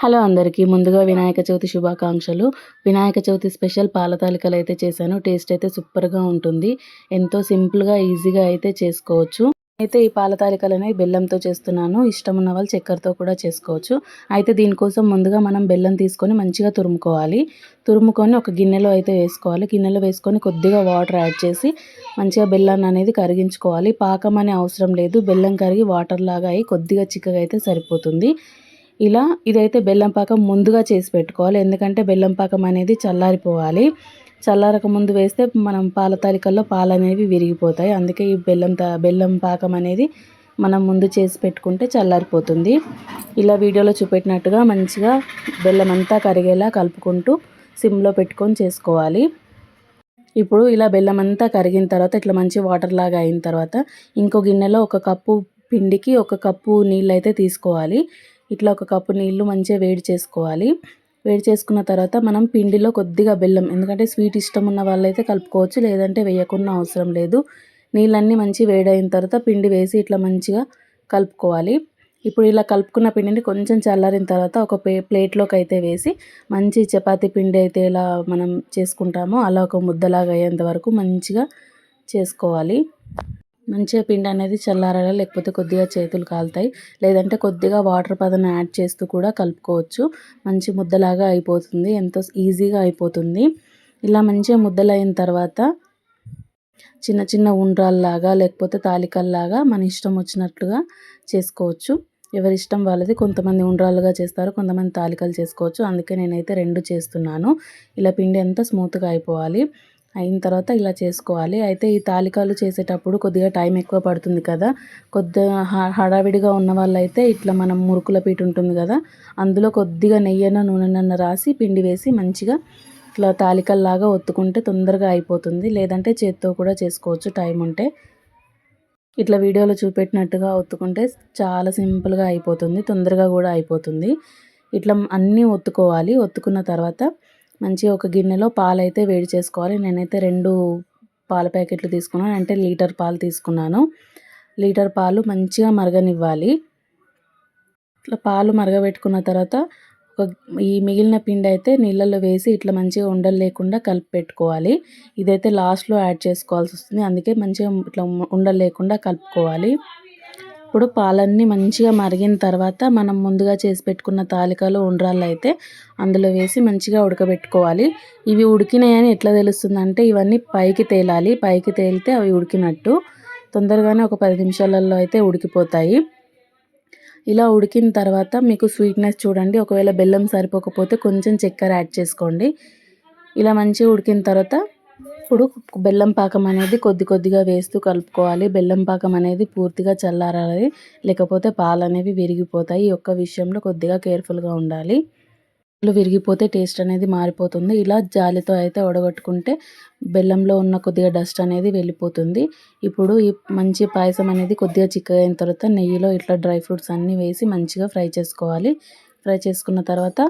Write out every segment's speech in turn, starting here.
Hello అందరికీ ముందుగా వినాయక చవితి శుభాకాంక్షలు. వినాయక చవితి స్పెషల్ పాల తాలికలు అయితే చేశాను. టేస్ట్ అయితే సూపర్గా ఉంటుంది. ఎంతో సింపుల్గా ఈజీగా అయితే చేసుకోవచ్చు. అయితే ఈ పాల తాలికలు బెల్లంతో చేస్తున్నాను. ఇష్టం ఉన్న వాళ్ళు చక్కెరతో కూడా చేసుకోవచ్చు. అయితే దీనికోసం ముందుగా మనం బెల్లం తీసుకొని మంచిగా తురుముకోవాలి. తురుముకొని ఒక గిన్నెలో అయితే వేసుకోవాలి. గిన్నెలో వేసుకొని కొద్దిగా వాటర్ యాడ్ చేసి మంచిగా బెల్లాన్ని అనేది కరిగించుకోవాలి. పాకం అనే అవసరం లేదు. బెల్లం కరిగి వాటర్ లాగా అయ్యి కొద్దిగా చిక్కగా అయితే సరిపోతుంది. ఇలా ఇదైతే బెల్లం పాకం ముందుగా చేసి పెట్టుకోవాలి. ఎందుకంటే బెల్లం పాకం అనేది చల్లారిపోవాలి. చల్లారక ముందు వేస్తే మనం పాల తాలికల్లో పాలు అనేవి విరిగిపోతాయి. అందుకే ఈ బెల్లం బెల్లం పాకం అనేది మనం ముందు చేసి పెట్టుకుంటే చల్లారిపోతుంది. ఇలా వీడియోలో చూపెట్టినట్టుగా మంచిగా బెల్లం అంతా కరిగేలా కలుపుకుంటూ సిమ్లో పెట్టుకొని చేసుకోవాలి. ఇప్పుడు ఇలా బెల్లం అంతా కరిగిన తర్వాత ఇట్లా మంచి వాటర్ లాగా అయిన తర్వాత ఇంకో గిన్నెలో ఒక కప్పు పిండికి ఒక కప్పు నీళ్ళు అయితే తీసుకోవాలి. ఇట్లా ఒక కప్పు నీళ్ళు మంచిగా వేడి చేసుకోవాలి. వేడి చేసుకున్న తర్వాత మనం పిండిలో కొద్దిగా బెల్లం ఎందుకంటే స్వీట్ ఇష్టం ఉన్న వాళ్ళైతే కలుపుకోవచ్చు లేదంటే వేయకుండా అవసరం లేదు. నీళ్ళన్నీ మంచి వేడైన తర్వాత పిండి వేసి ఇట్లా మంచిగా కలుపుకోవాలి. ఇప్పుడు ఇలా కలుపుకున్న పిండిని కొంచెం చల్లారిన తర్వాత ఒక ప్లే ప్లేట్లోకి అయితే వేసి మంచి చపాతీ పిండి అయితే ఎలా మనం చేసుకుంటామో అలా ఒక ముద్దలాగా అయ్యేంత వరకు మంచిగా చేసుకోవాలి. మంచిగా పిండి అనేది చల్లారాలి లేకపోతే కొద్దిగా చేతులు కాలుతాయి. లేదంటే కొద్దిగా వాటర్ పదన యాడ్ చేస్తూ కూడా కలుపుకోవచ్చు. మంచి ముద్దలాగా అయిపోతుంది. ఎంతో ఈజీగా అయిపోతుంది. ఇలా మంచిగా ముద్దలు అయిన తర్వాత చిన్న చిన్న ఉండ్రాల్లాగా లేకపోతే తాలికల్లాగా మన ఇష్టం వచ్చినట్లుగా చేసుకోవచ్చు. ఎవరి ఇష్టం వాళ్ళది. కొంతమంది ఉండ్రాలుగా చేస్తారు కొంతమంది తాలికలు చేసుకోవచ్చు. అందుకే నేనైతే రెండు చేస్తున్నాను. ఇలా పిండి అంతా స్మూత్గా అయిపోవాలి. అయిన తర్వాత ఇలా చేసుకోవాలి. అయితే ఈ తాలికాలు చేసేటప్పుడు కొద్దిగా టైం ఎక్కువ పడుతుంది కదా. కొద్దిగా హడావిడిగా ఉన్న వాళ్ళైతే ఇట్లా మనం మురుకుల పీట ఉంటుంది కదా. అందులో కొద్దిగా నెయ్యన నూనెనన్న రాసి పిండి వేసి మంచిగా ఇట్లా తాలికల్లాగా ఒత్తుకుంటే తొందరగా అయిపోతుంది. లేదంటే చేత్తో కూడా చేసుకోవచ్చు టైం ఉంటే. ఇట్లా వీడియోలో చూపెట్టినట్టుగా ఒత్తుకుంటే చాలా సింపుల్గా అయిపోతుంది తొందరగా కూడా అయిపోతుంది. ఇట్లా అన్నీ ఒత్తుకోవాలి. ఒత్తుకున్న తర్వాత మంచిగా ఒక గిన్నెలో పాలు అయితే వేడి చేసుకోవాలి. నేనైతే రెండు పాల ప్యాకెట్లు తీసుకున్నాను. అంటే లీటర్ పాలు తీసుకున్నాను. లీటర్ పాలు మంచిగా మరగనివ్వాలి. ఇట్లా పాలు మరగబెట్టుకున్న తర్వాత ఒక ఈ మిగిలిన పిండి అయితే నీళ్ళల్లో వేసి ఇట్లా మంచిగా ఉండలు లేకుండా కలిపి పెట్టుకోవాలి ఇదైతే లాస్ట్లో యాడ్ చేసుకోవాల్సి వస్తుంది. అందుకే మంచిగా ఇట్లా ఉండలు లేకుండా కలుపుకోవాలి. ఇప్పుడు పాలన్నీ మంచిగా మరిగిన తర్వాత మనం ముందుగా చేసి పెట్టుకున్న తాలికలు ఉండ్రాళ్ళు అయితే అందులో వేసి మంచిగా ఉడకబెట్టుకోవాలి. ఇవి ఉడికినాయని ఎట్లా తెలుస్తుంది అంటే ఇవన్నీ పైకి తేలాలి. పైకి తేలితే అవి ఉడికినట్టు. తొందరగానే ఒక పది నిమిషాలలో అయితే ఉడికిపోతాయి. ఇలా ఉడికిన తర్వాత మీకు స్వీట్నెస్ చూడండి. ఒకవేళ బెల్లం సరిపోకపోతే కొంచెం చక్కెర యాడ్ చేసుకోండి. ఇలా మంచిగా ఉడికిన తర్వాత ఇప్పుడు బెల్లం పాకం అనేది కొద్ది కొద్దిగా వేస్తూ కలుపుకోవాలి. బెల్లం పాకం అనేది పూర్తిగా చల్లారాలి. లేకపోతే పాలు అనేవి విరిగిపోతాయి. ఈ ఒక్క విషయంలో కొద్దిగా కేర్ఫుల్గా ఉండాలి. విరిగిపోతే టేస్ట్ అనేది మారిపోతుంది. ఇలా జాలితో అయితే ఒడగొట్టుకుంటే బెల్లంలో ఉన్న కొద్దిగా డస్ట్ అనేది వెళ్ళిపోతుంది. ఇప్పుడు ఈ మంచి పాయసం అనేది కొద్దిగా చిక్కగా అయిన తర్వాత నెయ్యిలో ఇట్లా డ్రై ఫ్రూట్స్ అన్నీ వేసి మంచిగా ఫ్రై చేసుకోవాలి. ఫ్రై చేసుకున్న తర్వాత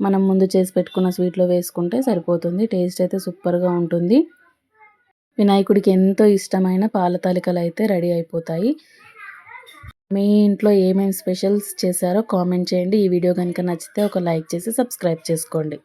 మనం ముందు చేసి పెట్టుకున్న స్వీట్లో వేసుకుంటే సరిపోతుంది. టేస్ట్ అయితే సూపర్గా ఉంటుంది. వినాయకుడికి ఎంతో ఇష్టమైన పాల తాలికలు అయితే రెడీ అయిపోతాయి. మీ ఇంట్లో ఏమేమి స్పెషల్స్ చేశారో కామెంట్ చేయండి. ఈ వీడియో కనుక నచ్చితే ఒక లైక్ చేసి సబ్స్క్రైబ్ చేసుకోండి.